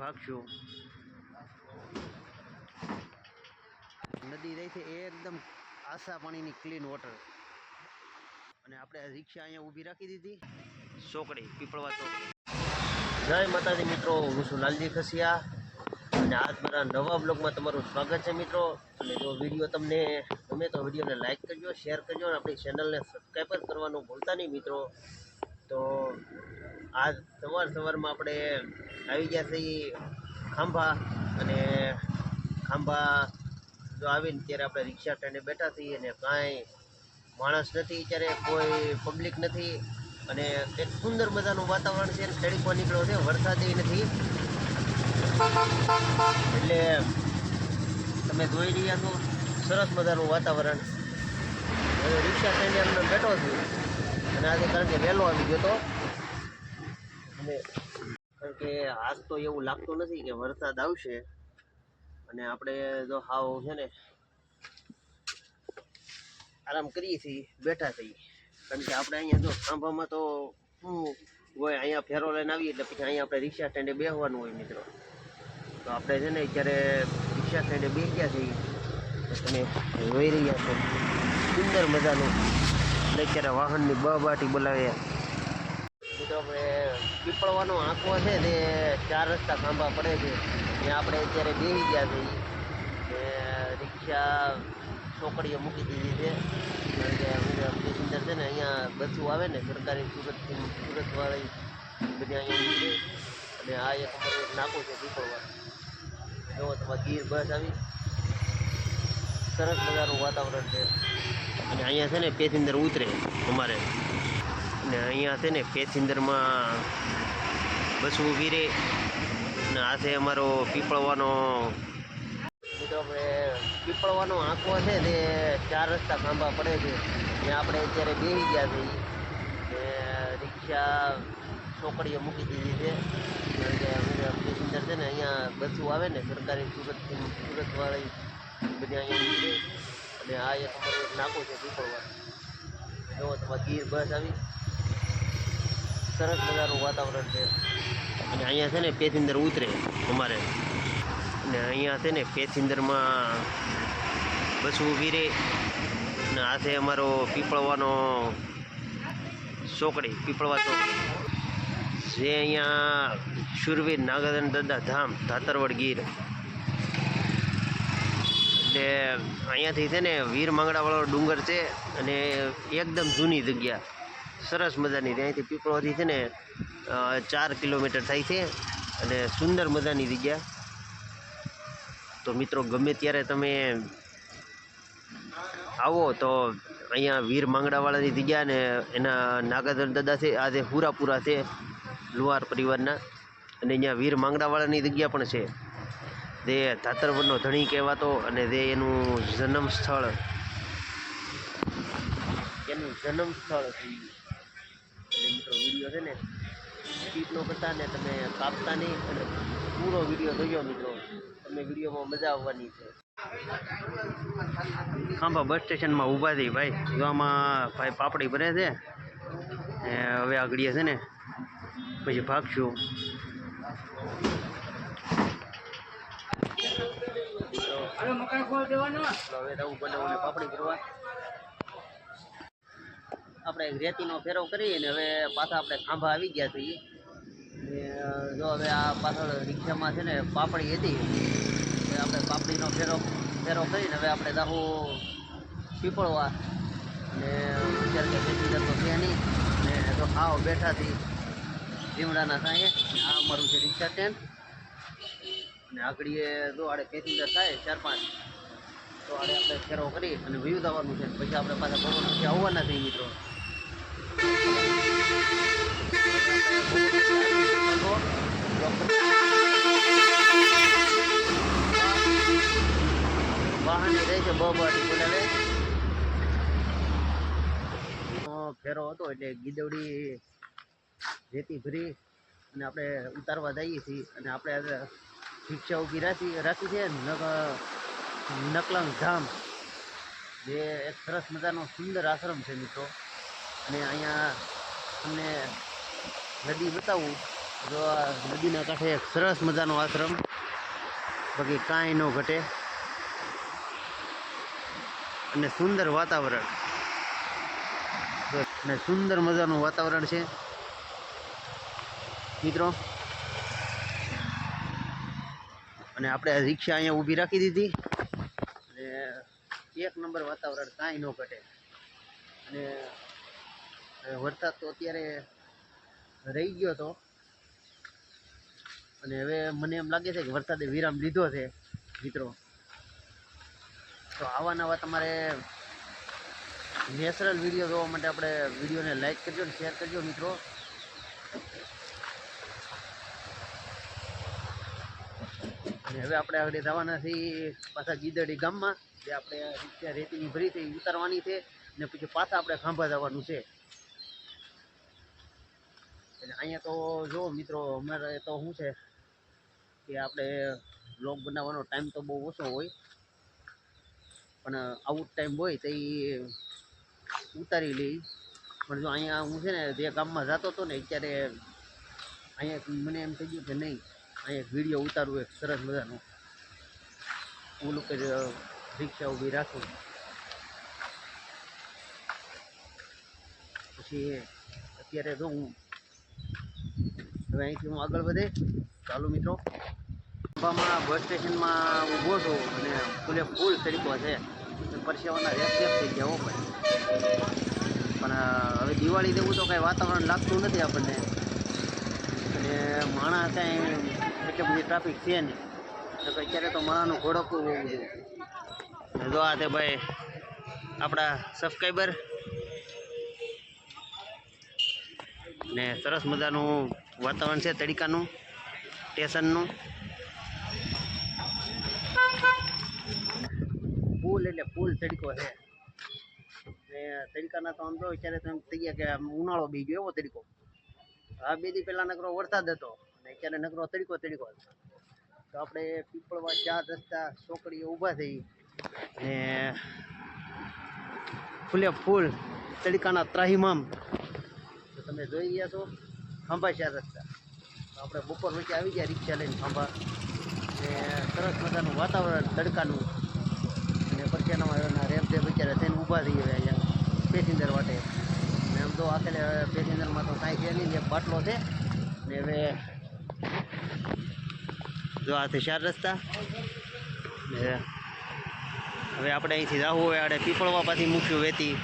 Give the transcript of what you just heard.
ભાગશું નદી રહી છે એ એકદમ આશા પાણીની ક્લીન વોટર અને આપણે રિક્ષા અહીંયા ઊભી રાખી દીધી. ચોકડી પીપળવા ચોકડી જય માતાજી મિત્રો, હું છું લાલજી ખસિયા. અને આજ મારા નવા બ્લોગમાં તમારું સ્વાગત છે મિત્રો. અને જો વીડિયો તમને ગમે તો વિડીયોને લાઈક કરજો શેર કરજો, અને આપણી ચેનલને સબસ્ક્રાઈબ કરવાનું ભૂલતા નહીં મિત્રો. તો આજ સવાર સવારમાં આપણે આવી ગયા છીએ ખાંભા અને ખાંભા જો આવીને ત્યારે આપણે રિક્ષા સ્ટેન્ડે બેઠા છીએ અને કાંઈ માણસ નથી ત્યારે કોઈ પબ્લિક નથી અને એક સુંદર મજાનું વાતાવરણ છે તડકો નીકળ્યો છે, વરસાદ નથી. એટલે તમે જોઈ રહ્યા છો, સરસ મજાનું વાતાવરણ. રિક્ષા સ્ટેન્ડે અમને બેઠો છું. અને આજે કારણ કે વહેલો આવી ગયો તો. અને કારણ કે આજ તો એવું લાગતું નથી કે વરસાદ આવશે. અને આપણે જો હાવ છે ને આરામ કરીએ છીએ, બેઠા થઈ કારણ કે આપણે અહીંયા જો ખાંભામાં તો શું હોય, અહીંયા ફેરો લઈને આવીએ એટલે પછી અહીંયા આપણે રિક્ષા સ્ટેન્ડે બેસવાનું હોય મિત્રો. તો આપણે છે ને અત્યારે રિક્ષા સ્ટેન્ડે બે ગયા છીએ. તમે જોઈ રહ્યા છો. સુંદર મજાનું અને અત્યારે વાહનની બ બાટી બોલાવીએ મિત્રો આપણે પીપળવાનો આંખો છે તે ચાર રસ્તા ખાંભા પડે છે. ત્યાં આપણે અત્યારે બેસી ગયા છીએ રિક્ષા ચોકડીએ મૂકી દીધી છે. કારણ કે પેસેન્જર છે ને, અહીંયા બસો આવે ને, સરકારી સુરતથી સુરતવાળી બધી અહીંયા છે. અને આ એક નાકું છે પીપળવા જો તમારે ગીર બસ આવી. સરસ મજાનું વાતાવરણ છે. અને અહીંયા છે ને પેસેન્જર ઉતરે અમારે. અને અહીંયા છે ને પેસેન્જરમાં બસ ઊભી રહે. અને આ છે અમારો પીપળવાનો આપણે પીપળવાનો આંખો છે તે ચાર રસ્તા ખાંભા પડે છે. ત્યાં આપણે અત્યારે બેસી ગયા છીએ રિક્ષા ચોકડીએ મૂકી દીધી છે. કારણ કે પેસેન્જર છે ને અહીંયા બસો આવે ને સરકારી સુરત સુરતવાળી બધી અહીંયા છે. અને આ એક અમારે એક નાકો છે પીપળવા જો તમારે ગીર બસ આવી. સરસ મજાનું વાતાવરણ છે. અને અહીંયા છે ને પેથિંદર ઉતરે અમારે. અને અહીંયા છે ને પેથિંદરમાં બસ ઊભી રહે અને આ છે અમારો પીપળવાનો ચોકડી, પીપળવા ચોકડી. જે અહીંયા શુરવીર નાગાર્જુન દાદા ધામ, ધાતરવડ ગીર. એટલે અહીંયાથી છે ને વીર માંગડાવાળો ડુંગર છે અને એકદમ જૂની જગ્યા. સરસ મજાની ત્યાંથી પીપળોથી છે ને ચાર કિલોમીટર થાય છે અને સુંદર મજાની જગ્યા. તો મિત્રો, ગમે ત્યારે તમે આવો તો અહીંયા વીર માંગડાવાળાની જગ્યા ને એના નાગાધન દાદા છે, આ જે હુરાપુરા છે, લુહાર પરિવારના. અને અહીંયા વીર માંગડાવાળાની જગ્યા પણ છે. જે ધાતરવડનો ધણી કહેવાતો અને જે એનું જન્મ સ્થળ. એનું જન્મ સ્થળ મિત્રો વીડિયો છે ને સ્કીપ ન કરતા ને તમે કાપતા નહીં અને પૂરો વીડિયો જોયો મિત્રો. તમને વિડીયોમાં મજા આવવાની છે. ખાંભા બસ સ્ટેશનમાં ઊભા થઈ ભાઈ. જો ભાઈ પાપડી ભરે છે. હવે આગળ છે ને પછી ભાગશું. હવે તો બનાવને પાપડી ભરવા. આપણે રેતીનો ફેરો કરી અને હવે પાછા આપણે ખાંભા આવી ગયા છીએ. જો હવે આ પાછળ રિક્ષામાં છે ને પાપડી હતી. આપણે પાપડીનો ફેરો ફેરો કરીને હવે આપણે દાહો પીપળવા. ને, અત્યારે કે જતો છે નહીં. ને, તો આવો બેઠાથી લીમડાના સાંયે આ અમારું છે રિક્ષા સ્ટેન્ડ. અને આગળ જો આડે પેસેન્જર થાય, ચાર પાંચ, તો આડે આપણે ફેરો કરી અને વ્યૂ આવવાનું છે. પછી આપણે પાછા ભવન પછી આવવાના છીએ મિત્રો. વાહન રહે છે બબાટી બોલાવે. ફેરો હતો એટલે ગીદવડી રેતી ભરી અને આપણે ઉતારવા જઈએ છીએ અને આપણે રિક્ષા ઊભી રાખી રાખી છે નકલંગ ધામ. જે એક સરસ મજાનો સુંદર આશ્રમ છે મિત્રો. અને અહીંયા તમને નદી બતાવું. જો આ નદીના કાંઠે એક સરસ મજાનો આશ્રમ. બાકી કાંઈ ન ઘટે. અને સુંદર વાતાવરણ. અને સુંદર મજાનું વાતાવરણ છે. મિત્રો અને આપણે રિક્ષા અહીંયા ઊભી રાખી દીધી. અને એક નંબર વાતાવરણ કાંઈ ન ઘટે. અને વરસાદ તો અત્યારે રહી ગયો હતો અને હવે મને એમ લાગે છે કે વરસાદે વિરામ લીધો છે, મિત્રો. તો આવા નવા તમારે નેચરલ વીડિયો જોવા માટે આપણે વિડીયોને લાઇક કરજો અને શેર કરજો, મિત્રો. હવે આપણે આગળ જવાના છીએ પાછા ગીદડી ગામમાં, જે આપણે રિક્ષા રેતીની ભરી છે ઉતારવાની છે ને પછી પાછા આપણે ખાંભા જવાનું છે. એટલે અહીંયા તો જો મિત્રો, અમારે તો શું છે કે આપણે બ્લોગ બનાવવાનો ટાઈમ તો બહુ ઓછો હોય. પણ આવું ટાઈમ હોય તો એ ઉતારી લઈ. પણ જો અહીંયા હું છે ને, જે ગામમાં જતો હતો ને, અત્યારે અહીંયા મને એમ થઈ ગયું કે નહીં. અહીંયા એક વીડિયો ઉતારું એક સરસ મજાનું. હું લોકો રિક્ષા ઊભી રાખું. પછી અત્યારે જો હું, હવે અહીંથી હું આગળ વધે. ચાલુ મિત્રો. અંબામાં બસ સ્ટેશનમાં ઊભો છું અને ફૂલે ફૂલ તરીકો છે. પરસેવાના રેપ થઈ ગયા હો પણ હવે દિવાળી જેવું તો કાંઈ વાતાવરણ લાગતું નથી આપણને. અને માણસ કાંઈ એટલી બધી ટ્રાફિક છે નહીં. તો અત્યારે તો માણાનું ઘોડકું હોવું જોઈએ. જો આ તે ભાઈ આપણા સબસ્ક્રાઈબર ને સરસ મજાનું વાતાવરણ છે તડીકાનું, સ્ટેશનનું. ફૂલ એટલે ફૂલ તડકો છે. ને તડકાના તો આમ જો અત્યારે તો એમ થઈ ગયા કે ઉનાળો બી ગયો એવો તડકો. આ બે દી પહેલા નકરો વરસાદ હતો. અત્યારે નકરો તડકો તડકો તો આપણે પીપળવા ચાર રસ્તા ચોકડીએ ઊભા થઈ ને ફૂલે ફૂલ તડકાના ત્રાહીમામ. તો તમે જોઈ ગયા છો, ખાંભા ચાર રસ્તા. આપણે બપોર વચ્ચે આવી ગયા રિક્ષા લઈને ખાંભા. ને સરસ મજાનું વાતાવરણ તડકાનું. અને પરચેનામાં રેમ બિચારા થઈને ઊભા થઈ ગયા અહીંયા પેસેન્જર માટે. ને આમ તો આખરે પેસેન્જરમાં તો કાંઈ છે નહીં, એક બાટલો છે. ને હવે જો આ છે ચાર રસ્તા હવે આપણે અહીંથી જાવું હોય આપણે પીપળવા પાછી મૂક્યું વેતી.